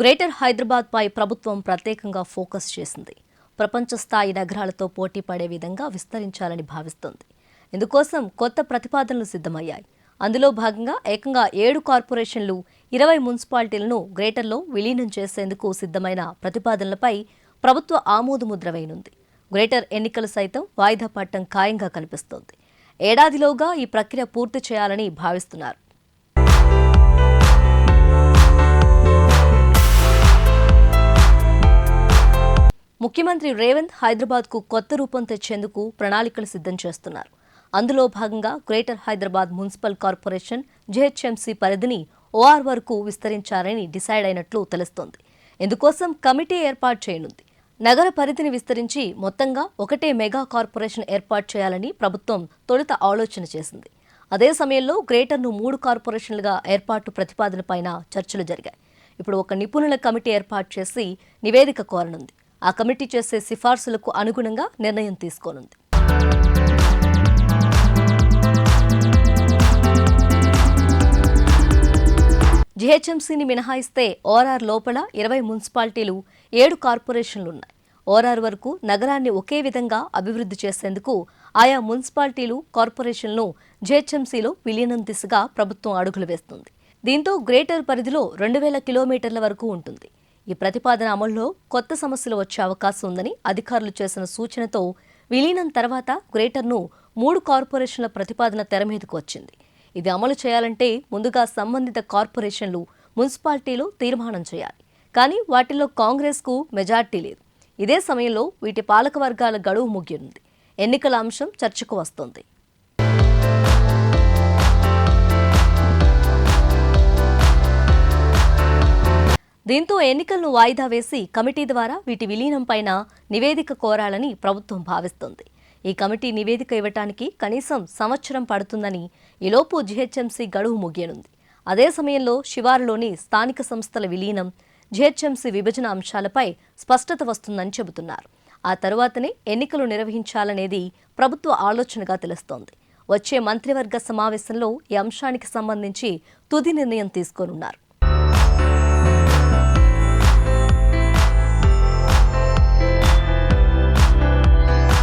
Greater హైదరాబాద్పై ప్రభుత్వం ప్రత్యేకంగా focus చేసింది. ప్రపంచ స్థాయి నగరాలతో పోటీ పడే విధంగా విస్తరించాలని భావిస్తోంది. ఇందుకోసం కొత్త ప్రతిపాదనలు సిద్ధమయ్యాయి. అందులో భాగంగా ఏకంగా ఏడు కార్పొరేషన్లు ఇరవై మున్సిపాలిటీలను గ్రేటర్లో విలీనం చేసేందుకు సిద్ధమైన ప్రతిపాదనలపై ప్రభుత్వ ఆమోదముద్ర వేయనుంది. గ్రేటర్ ఎన్నికలు సైతం వాయిదా పట్టం ఖాయంగా కనిపిస్తోంది. ఏడాదిలోగా ఈ ప్రక్రియ పూర్తి చేయాలని భావిస్తున్నారు. ముఖ్యమంత్రి రేవంత్ హైదరాబాద్కు కొత్త రూపం తెచ్చేందుకు ప్రణాళికలు సిద్ధం చేస్తున్నారు. అందులో భాగంగా Greater Hyderabad Municipal Corporation GHMC పరిధిని ఓఆర్ వరకు విస్తరించాలని డిసైడ్ అయినట్లు తెలుస్తోంది. ఇందుకోసం కమిటీ ఏర్పాటు చేయనుంది. నగర పరిధిని విస్తరించి మొత్తంగా ఒకటే మెగా కార్పొరేషన్ ఏర్పాటు చేయాలని ప్రభుత్వం తొలుత ఆలోచన చేసింది. అదే సమయంలో గ్రేటర్ను మూడు కార్పొరేషన్లుగా ఏర్పాటు ప్రతిపాదనపైన చర్చలు జరిగాయి. ఇప్పుడు ఒక నిపుణుల కమిటీ ఏర్పాటు చేసి నివేదిక కోరనుంది. ఆ కమిటీ చేసే సిఫార్సులకు అనుగుణంగా నిర్ణయం తీసుకోనుంది. జిహెచ్ఎంసీని మినహాయిస్తే ఓఆర్ఆర్ లోపల ఇరవై మున్సిపాలిటీలు ఏడు కార్పొరేషన్లు ఉన్నాయి ఓఆర్ఆర్ వరకు నగరాన్ని ఒకే విధంగా అభివృద్ధి చేసేందుకు ఆయా మున్సిపాలిటీలు కార్పొరేషన్లు జిహెచ్ఎంసీలో విలీనం దిశగా ప్రభుత్వం అడుగులు వేస్తుంది. దీంతో గ్రేటర్ పరిధిలో రెండు వేల కిలోమీటర్ల వరకు ఉంటుంది. ఈ ప్రతిపాదన అమల్లో కొత్త సమస్యలు వచ్చే అవకాశం ఉందని అధికారులు చేసిన సూచనతో విలీనం తర్వాత గ్రేటర్ను మూడు కార్పొరేషన్ల ప్రతిపాదన తెర మీదకు వచ్చింది. ఇది అమలు చేయాలంటే ముందుగా సంబంధిత కార్పొరేషన్లు మున్సిపాలిటీలు తీర్మానం చేయాలి. కానీ వాటిల్లో కాంగ్రెస్కు మెజార్టీ లేదు. ఇదే సమయంలో వీటి పాలక వర్గాల గడువు ముగియనుంది. ఎన్నికల అంశం చర్చకు వస్తోంది. దీంతో ఎన్నికలను వాయిదా వేసి కమిటీ ద్వారా వీటి విలీనంపైన నివేదిక కోరాలని ప్రభుత్వం భావిస్తోంది. ఈ కమిటీ నివేదిక ఇవ్వటానికి కనీసం సంవత్సరం పడుతుందని ఈలోపు జిహెచ్ఎంసీ గడువు ముగియనుంది. అదే సమయంలో శివారులోని స్థానిక సంస్థల విలీనం జిహెచ్ఎంసీ విభజన అంశాలపై స్పష్టత వస్తుందని చెబుతున్నారు. ఆ తరువాతనే ఎన్నికలు నిర్వహించాలనేది ప్రభుత్వ ఆలోచనగా తెలుస్తోంది. వచ్చే మంత్రివర్గ సమావేశంలో ఈ అంశానికి సంబంధించి తుది నిర్ణయం తీసుకోనున్నారు.